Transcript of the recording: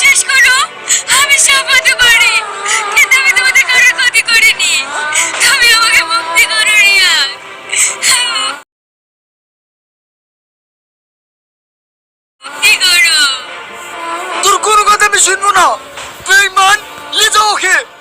বিশ্বাস করো, আমি সব হতে পারি। কিন্তু আমি তোমাদের কারোর ক্ষতি করিনি। তুমি আমাকে মুক্তি করো, রিয়া। মুক্তি করো। তোর কোনো কথা আমি শুনব না। বেইমান লে যাও ওকে।